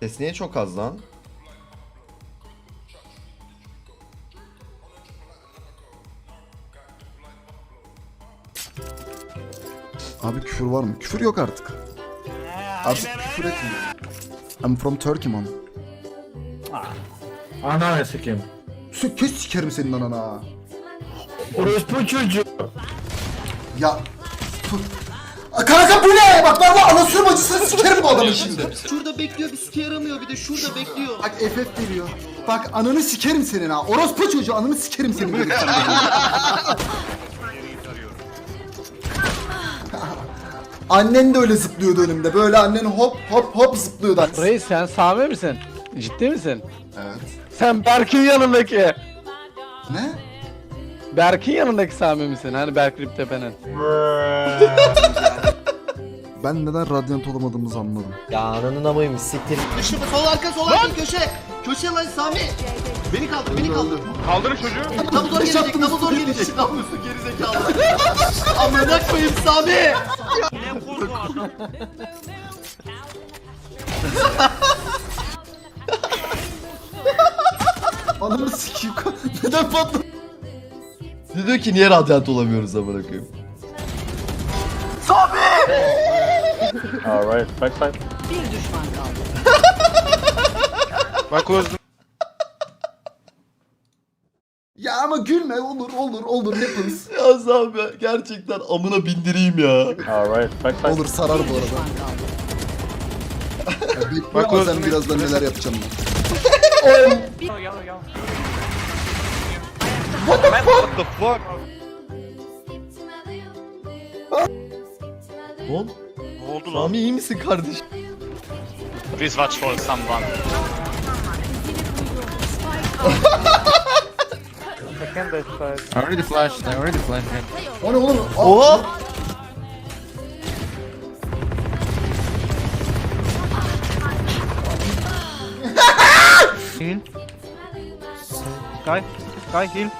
Ses niye çok az lan? Abi küfür var mı? Küfür yok artık. Artık küfür etmiyor. I'm from Turkey man. Ananı sikeyim. Kes sikerim senin anana. Orospu çocuğu. Ya. Kanka bu ne? Bak ben bu anasının acısını sikerim bu adamı şimdi. Şurada bekliyor bir sike yaramıyor bir de şurada bekliyor. Bak FF veriyor. Bak ananı sikerim senin ha. Orospu çocuğu ananı sikerim senin. Annen de öyle zıplıyordu önümde. Böyle annen hop hop hop zıplıyordu. Reis sen Sami misin? Ciddi misin? Evet. Sen Berk'in yanındaki. Ne? Berk'in yanındaki Sami misin? Hani Berk Riptepe'nin. Ben neden radyant olamadığımızı anladım. Ya ananın amaymış siktir. Köşe sol arka sol arka köşe. Köşe lan Sami. Beni kaldır beni kaldır. Kaldırın çocuğu. Double door gelecek double door gelecek. Namusu gerizekalı. Amına koyayım Sami. Ananı sikeyim. neden patladı? Ne diyor ki niye radyant olamıyoruz amına koyayım? Alright, backside. Bak Oğuz Ya ama gülme olur olur olur happens. Ya Sami gerçekten amına bindireyim ya. Alright, backside. Olur sarar bu arada. Ya bekle Bak ama o- sen birazdan neler yapacağım ben. What the fuck? Lan Ne oldu lan? Sami iyi misin kardeş? Please watch for someone. Already flashed, I already flashed him. O ne oğlum? Aa, Oha! Heal. Sky, Sky heal.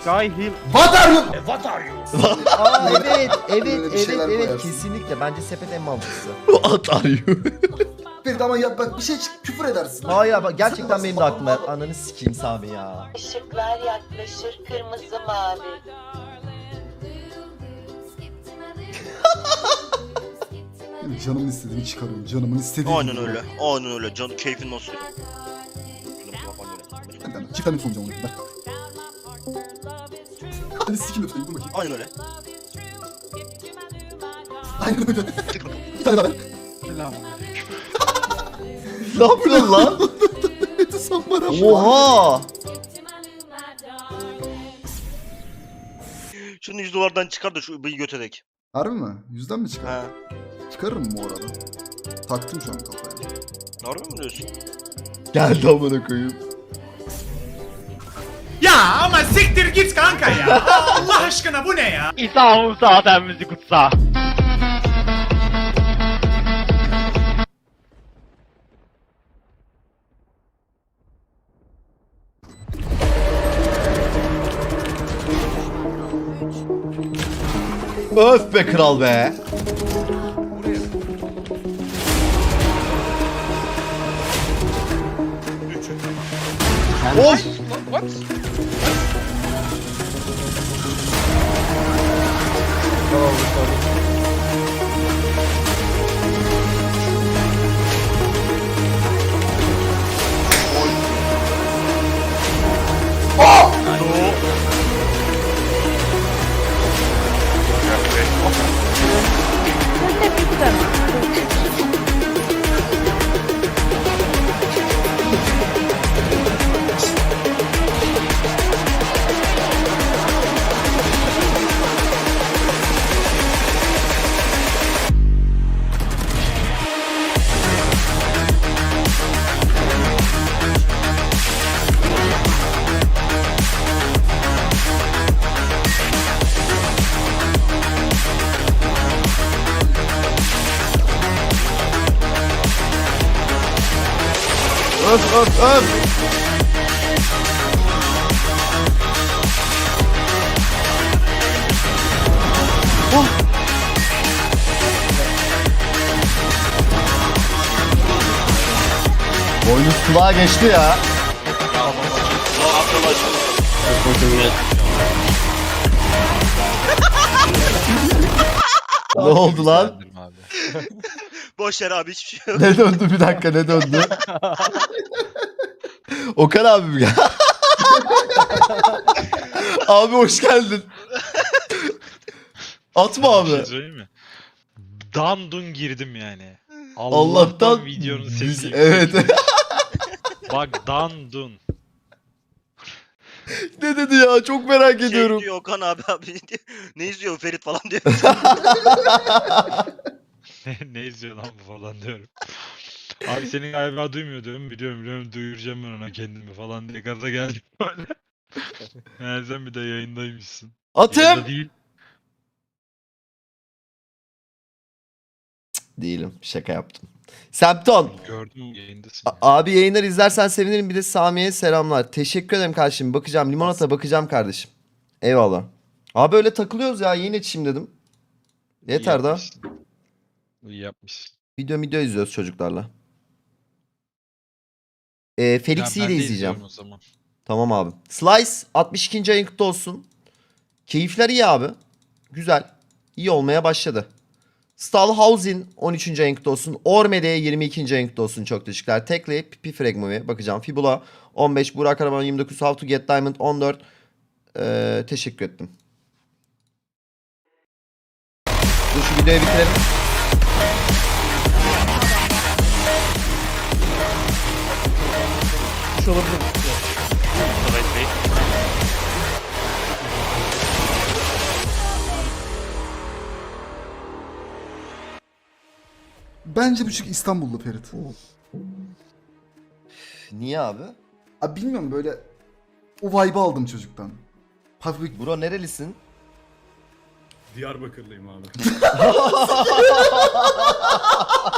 Sky heal. What are you? Aa evet evet Böyle bir evet şeyler evet koyarsın. kesinlikle bence sepet en mantıklısı. What are you? Ferit ama ya bak bir şey çık küfür edersin. Hayır bak gerçekten benim de aklıma ananı sikeyim Sami ya. Işıklar yaklaşır kırmızı mavi. Canımın istediğini çıkarıyorum. Canımın istediğini. Aynen öyle. Aynen öyle. Can keyfin nasıl? Ben çift tane soracağım onu. Ver. Hadi sikim lütfen dur bakayım. Aynen öyle. Aynen öyle. Bir tane daha ver. Ne yapıyorsun lan? Oha! Şunu 100 dolardan çıkar da şu bıyığı götedek. Harbi mi? Yüzden mi çıkar? He. Çıkarırım bu arada. Taktım şu an kafaya. Harbi mi diyorsun? Geldi amına koyayım. Ya ama siktir git kanka ya. Allah aşkına bu ne ya? İsa Musa ademimizi kutsa. Öf be kral be. Of. What? Tamam, tamam. Öf öf öf. Boynuz kulağa geçti ya. ne oldu lan? Boş yer abi hiçbir şey yok. Ne döndü bir dakika ne döndü? Okan abi mi abi hoş geldin. Atma abi. söyleyeyim mi? Dandun girdim yani. Allah'tan videonun biz, sesi. evet. Bak Dandun. ne dedi ya? Çok merak ediyorum. Şey diyor Okan abi abi diyor. ne izliyor Ferit falan diyor. Ne, ne izliyor lan bu falan diyorum. Abi senin galiba duymuyor diyorum. Biliyorum biliyorum duyuracağım ben ona kendimi falan diye gaza geldim böyle. Yani sen bir de yayındaymışsın. Atım. Yayında değil. Değilim. Şaka yaptım. Sempton. Gördüm yayındasın. A- Abi yayınları izlersen sevinirim. Bir de Sami'ye selamlar. Teşekkür ederim kardeşim. Bakacağım. Limonata bakacağım kardeşim. Eyvallah. Abi öyle takılıyoruz ya. Yine içeyim dedim. Yeter da. yapmışsın. İyi yapmışsın. Video video izliyoruz çocuklarla. Ee, Felix'i de izleyeceğim. o zaman. Tamam abi. Slice 62. ayın kutlu olsun. Keyifler iyi abi. Güzel. İyi olmaya başladı. Stallhausen 13. ayın kutlu olsun. Ormede 22. ayın kutlu olsun. Çok teşekkürler. Tekli Pipi Frag Movie. Bakacağım. Fibula 15. Burak Karaman 29. How to Get Diamond 14. Ee, teşekkür ettim. Dur şu videoyu bitirelim. Bence bu çocuk İstanbul'da Ferit. Niye abi? Abi bilmiyorum böyle o vibe'ı aldım çocuktan. Hafif bir Bro nerelisin? Diyarbakırlıyım abi.